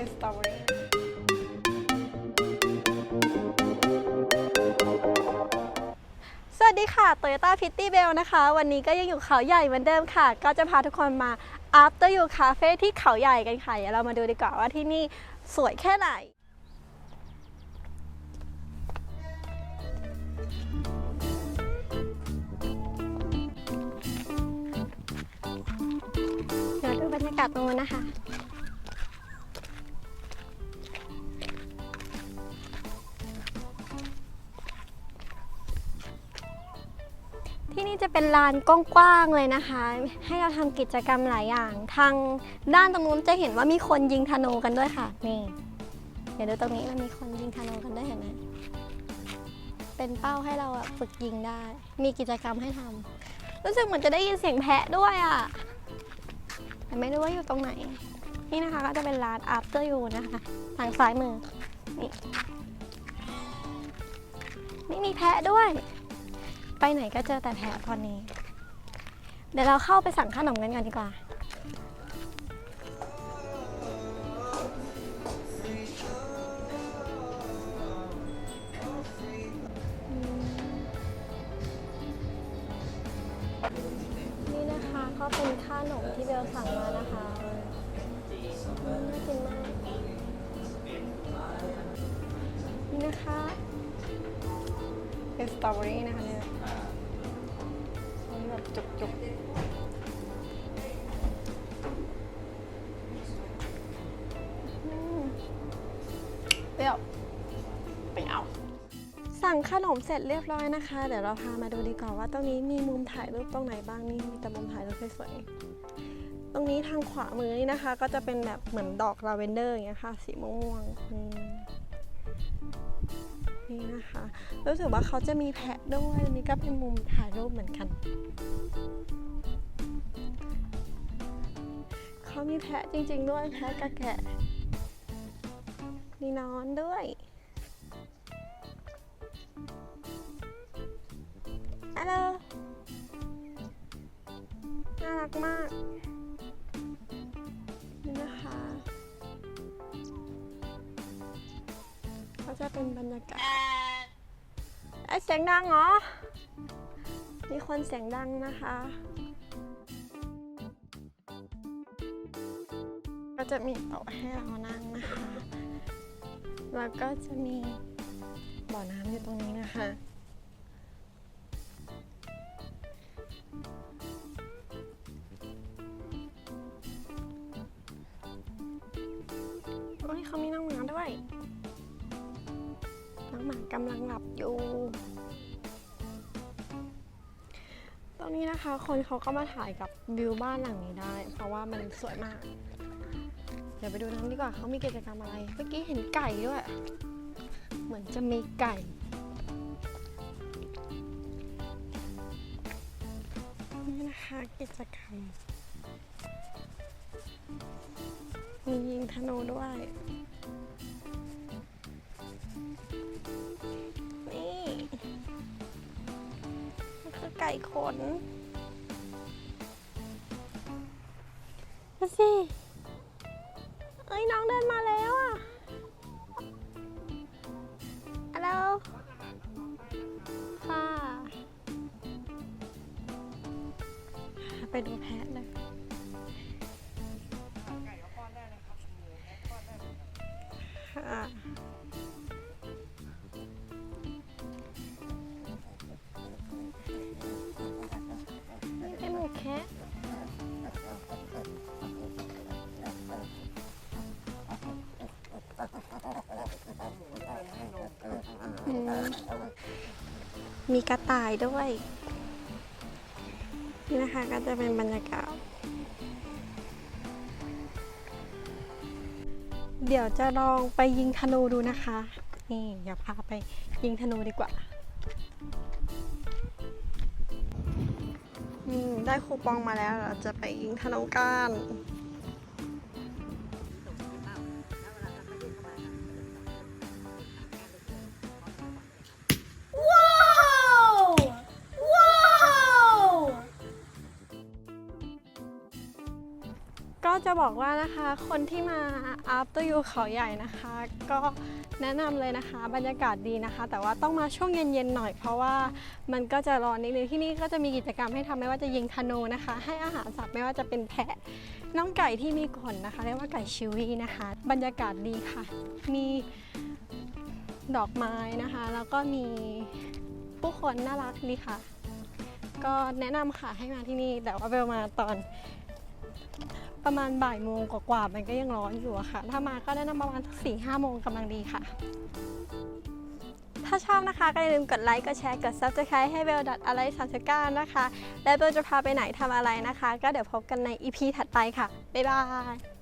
เป็นสตรอเบอรี่สวัสดีค่ะ Toyota Pitty Bell นะคะ วันนี้ก็ยังอยู่เขาใหญ่เหมือนเดิมค่ะ ก็จะพาทุกคนมา After You Cafe ที่เขาใหญ่กันค่ะเดี๋ยวเรามาดูดีกว่าว่าที่นี่สวยแค่ไหนเดี๋ยวดูบรรยากาศตรงนู้นนะคะ จะเป็นลานกว้างๆเลยนะคะ ให้เราทำกิจกรรมหลายอย่าง ทางด้านตรงนู้นจะเห็นว่ามีคนยิงธนูกันด้วยค่ะ นี่เดี๋ยวดูตรงนี้มันมีคนยิงธนูกันด้วยเห็นไหมเป็นเป้าให้เราอะฝึกยิงได้ มีกิจกรรมให้ทำรู้สึกเหมือนจะได้ยินเสียงแพะด้วยอะแต่ไม่รู้ว่าอยู่ตรงไหน นี่นะคะก็จะเป็นร้าน after you นะคะทางซ้ายมือนี่นี่มีแพะด้วย ไปไหนก็เจอแต่แพะตอนนี้ เดี๋ยวเราเข้าไปสั่งขนมกันกันดีกว่า นี่นะคะก็เป็นขนมที่เบลสั่งมานะคะอืมน่ากินมาก นี่นะคะ เป็นสตรอเบอรี่นะคะเนี่ย อันนี้แบบจุกๆอืมเปรี้ยวเปรี้ยว สั่งขนมเสร็จเรียบร้อยนะคะ เดี๋ยวเราพามาดูดีกว่าว่าตรงนี้มีมุมถ่ายรูปตรงไหนบ้างนี่มีแต่มุมถ่ายรูปสวยๆตรงนี้ทางขวามือนี่นะคะ ก็จะเป็นแบบเหมือนดอกลาเวนเดอร์อย่างเงี้ยค่ะ สีม่วงๆ นี่นะคะ รู้สึกว่าเขาจะมีแพะด้วยอันนี้ก็เป็นมุมถ่ายรูปเหมือนกัน เขามีแพะจริง ๆ ด้วยแพะกระแกะ มีนอนด้วยฮัลโหลน่ารักมาก ก็จะเป็นบรรยากาศไอเสียงดังเหรอ มีคนเสียงดังนะคะ ก็จะมีโต๊ะให้เรานั่งนะคะ แล้วก็จะมีบ่อน้ำอยู่ตรงนี้นะคะโอ้ยเขามีน้องหมาด้วย องหมากำลังหลับอยู่ตรงนี้นะคะ คนเขาก็มาถ่ายกับวิวบ้านหลังนี้ได้ เพราะว่ามันสวยมาก เดี๋ยวไปดูน้ำดีกว่าเขามีกิจกรรมอะไร เมื่อกี้เห็นไก่ด้วย เหมือนจะมีไก่นี่นะคะกิจกรรมมียิงธนูด้วย นี่มันคือไก่ขนดูสิเอ้ยน้องเดินมาแล้วอะฮัลโหลค่ะ ไปดูแพะเลย มีกระต่ายด้วย นี่นะคะก็จะเป็นบรรยากาศ เดี๋ยวจะลองไปยิงธนูดูนะคะ นี่เดี๋ยวพาไปยิงธนูดีกว่าอืมได้คูปองมาแล้วเราจะไปยิงธนูกัน จะบอกว่านะคะคนที่มา after you เขาใหญ่นะคะ ก็แนะนำเลยนะคะ บรรยากาศดีนะคะ แต่ว่าต้องมาช่วงเย็นๆหน่อยเพราะว่ามันก็จะร้อนนิดนึงที่นี่ก็จะมีกิจกรรมให้ทำไม่ว่าจะยิงธนูนะคะ ให้อาหารสัตว์ไม่ว่าจะเป็นแพะน้องไก่ที่มีขนนะคะเรียกว่าไก่ชิวีนะคะ บรรยากาศดีค่ะ มีดอกไม้นะคะ แล้วก็มีผู้คนน่ารักดีค่ะ ก็แนะนำค่ะให้มาที่นี่แต่ว่าเบลมาตอน ประมาณบ่ายโมงกว่าๆมันก็ยังร้อนอยู่อะค่ะ ถ้ามาก็ได้นำประมาณสี่ห้าโมงกำลังดีค่ะ ถ้าชอบนะคะ ก็อย่าลืมกดไลค์ กดแชร์ กด subscribe ให้เบลดัดอะไรสามสิบเก้านะคะ และเบลจะพาไปไหนทำอะไรนะคะ ก็เดี๋ยวพบกันใน EP ถัดไปค่ะ บ๊ายบาย